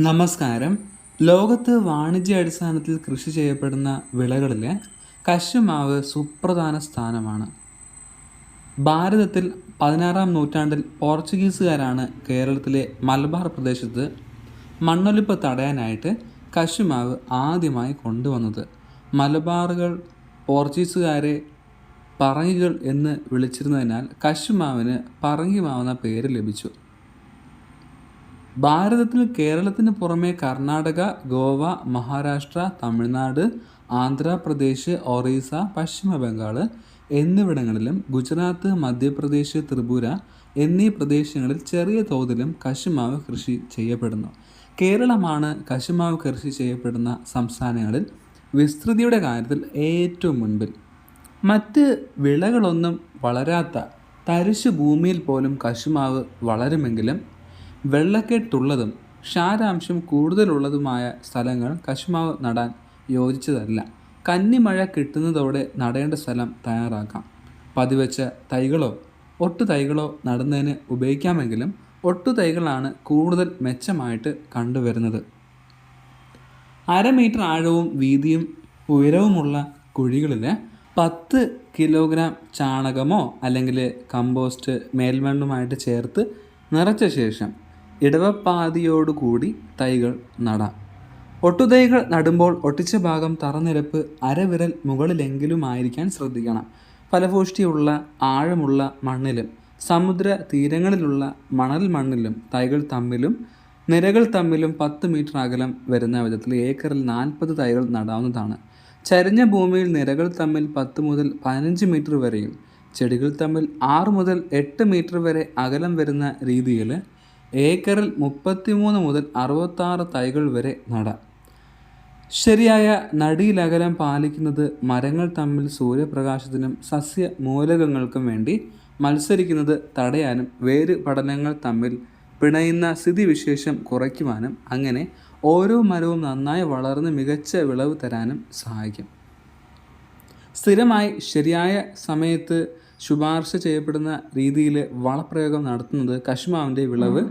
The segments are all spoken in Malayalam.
നമസ്കാരം. ലോകത്ത് വാണിജ്യാടിസ്ഥാനത്തിൽ കൃഷി ചെയ്യപ്പെടുന്ന വിളകളിൽ കശുമാവ് സുപ്രധാന സ്ഥാനമാണ്. ഭാരതത്തിൽ പതിനാറാം നൂറ്റാണ്ടിൽ പോർച്ചുഗീസുകാരാണ് കേരളത്തിലെ മലബാർ പ്രദേശത്ത് മണ്ണൊലിപ്പ് തടയാനായിട്ട് കശുമാവ് ആദ്യമായി കൊണ്ടുവന്നത്. മലബാറുകൾ പോർച്ചുഗീസുകാരെ പറങ്ങികൾ എന്ന് വിളിച്ചിരുന്നതിനാൽ കശുമാവിന് പറങ്കിമാവ് എന്ന പേര് ലഭിച്ചു. ഭാരതത്തിൽ കേരളത്തിന് പുറമെ കർണാടക ഗോവ മഹാരാഷ്ട്ര തമിഴ്നാട് ആന്ധ്രാപ്രദേശ് ഒറീസ പശ്ചിമ ബംഗാൾ എന്നിവിടങ്ങളിലും ഗുജറാത്ത് മധ്യപ്രദേശ് ത്രിപുര എന്നീ പ്രദേശങ്ങളിൽ ചെറിയ തോതിലും കശുമാവ് കൃഷി ചെയ്യപ്പെടുന്നു. കേരളമാണ് കശുമാവ് കൃഷി ചെയ്യപ്പെടുന്ന സംസ്ഥാനങ്ങളിൽ വിസ്തൃതിയുടെ കാര്യത്തിൽ ഏറ്റവും മുൻപിൽ. മറ്റ് വിളകളൊന്നും വളരാത്ത തരിശു ഭൂമിയിൽ പോലും കശുമാവ് വളരുമെങ്കിലും വെള്ളക്കെട്ടുള്ളതും ക്ഷാരാംശം കൂടുതലുള്ളതുമായ സ്ഥലങ്ങൾ കശുമാവ് നടാൻ യോജിച്ചതല്ല. കന്നിമഴ കിട്ടുന്നതോടെ നടേണ്ട സ്ഥലം തയ്യാറാക്കാം. പതിവച്ച തൈകളോ ഒട്ടു തൈകളോ നടുന്നതിന് ഉപയോഗിക്കാമെങ്കിലും ഒട്ടു തൈകളാണ് കൂടുതൽ മെച്ചമായിട്ട് കണ്ടുവരുന്നത്. അര മീറ്റർ ആഴവും വീതിയും ഉയരവുമുള്ള കുഴികളിൽ പത്ത് കിലോഗ്രാം ചാണകമോ അല്ലെങ്കിൽ കമ്പോസ്റ്റ് മേൽമണ്ണുമായിട്ട് ചേർത്ത് നിറച്ച ശേഷം ഇടവപ്പാതിയോടുകൂടി തൈകൾ നടാം. ഒട്ടുതൈകൾ നടുമ്പോൾ ഒട്ടിച്ച ഭാഗം തറനിരപ്പ് അരവിരൽ മുകളിലെങ്കിലുമായിരിക്കാൻ ശ്രദ്ധിക്കണം. ഫലഭൂഷ്ടിയുള്ള ആഴമുള്ള മണ്ണിലും സമുദ്ര തീരങ്ങളിലുള്ള മണൽ മണ്ണിലും തൈകൾ തമ്മിലും നിരകൾ തമ്മിലും പത്ത് മീറ്റർ അകലം വരുന്ന വിധത്തിൽ ഏക്കറിൽ നാൽപ്പത് തൈകൾ നടാവുന്നതാണ്. ചരിഞ്ഞ ഭൂമിയിൽ നിരകൾ തമ്മിൽ പത്ത് മുതൽ പതിനഞ്ച് മീറ്റർ വരെയും ചെടികൾ തമ്മിൽ ആറ് മുതൽ എട്ട് മീറ്റർ വരെ അകലം വരുന്ന രീതിയിൽ ഏക്കറിൽ മുപ്പത്തിമൂന്ന് മുതൽ അറുപത്താറ് തൈകൾ വരെ നടാം. ശരിയായ നടിയിലകലം പാലിക്കുന്നത് മരങ്ങൾ തമ്മിൽ സൂര്യപ്രകാശത്തിനും സസ്യ മൂലകങ്ങൾക്കും വേണ്ടി മത്സരിക്കുന്നത് തടയാനും വേര് പഠനങ്ങൾ തമ്മിൽ പിണയുന്ന സ്ഥിതിവിശേഷം കുറയ്ക്കുവാനും അങ്ങനെ ഓരോ മരവും നന്നായി വളർന്ന് മികച്ച വിളവ് തരാനും സഹായിക്കും. സ്ഥിരമായി ശരിയായ സമയത്ത് ശുപാർശ ചെയ്യപ്പെടുന്ന രീതിയിൽ വളപ്രയോഗം നടത്തുന്നത് കശുമാവിന്റെ വിളവ്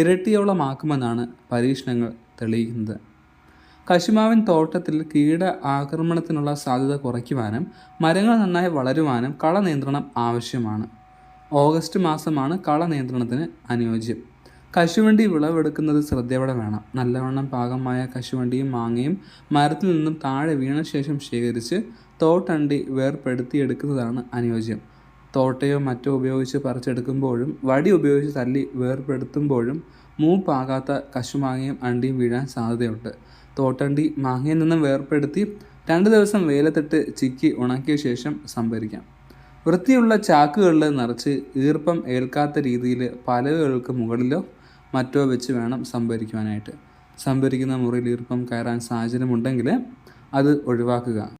ഇരട്ടിയോളമാക്കുമെന്നാണ് പരീക്ഷണങ്ങൾ തെളിയിക്കുന്നത്. കശുമാവിൻ തോട്ടത്തിൽ കീട ആക്രമണത്തിനുള്ള സാധ്യത കുറയ്ക്കുവാനും മരങ്ങൾ നന്നായി വളരുവാനും കള നിയന്ത്രണം ആവശ്യമാണ്. ഓഗസ്റ്റ് മാസമാണ് കള നിയന്ത്രണത്തിന് അനുയോജ്യം. കശുവണ്ടി വിളവെടുക്കുന്നത് ശ്രദ്ധയോടെ വേണം. നല്ലവണ്ണം പാകമായ കശുവണ്ടിയും മാങ്ങയും മരത്തിൽ നിന്നും താഴെ വീണ ശേഷം ശേഖരിച്ച് തോട്ടണ്ടി വേർപ്പെടുത്തിയെടുക്കുന്നതാണ് അനുയോജ്യം. തോട്ടയോ മറ്റോ ഉപയോഗിച്ച് പറിച്ചെടുക്കുമ്പോഴും വടി ഉപയോഗിച്ച് തല്ലി വേർപ്പെടുത്തുമ്പോഴും മൂപ്പാകാത്ത കശുമാങ്ങയും അണ്ടിയും വീഴാൻ സാധ്യതയുണ്ട്. തോട്ടണ്ടി മാങ്ങയിൽ നിന്നും വേർപ്പെടുത്തി രണ്ട് ദിവസം വെയിലത്തിട്ട് ചിക്കി ഉണക്കിയ ശേഷം സംഭരിക്കാം. വൃത്തിയുള്ള ചാക്കുകളിൽ നിറച്ച് ഈർപ്പം ഏൽക്കാത്ത രീതിയിൽ പലവുകൾക്ക് മുകളിലോ മറ്റോ വെച്ച് വേണം സംഭരിക്കുവാനായിട്ട്. സംഭരിക്കുന്ന മുറിയിൽ ഈർപ്പം കയറാൻ സാഹചര്യമുണ്ടെങ്കിൽ അത് ഒഴിവാക്കുക.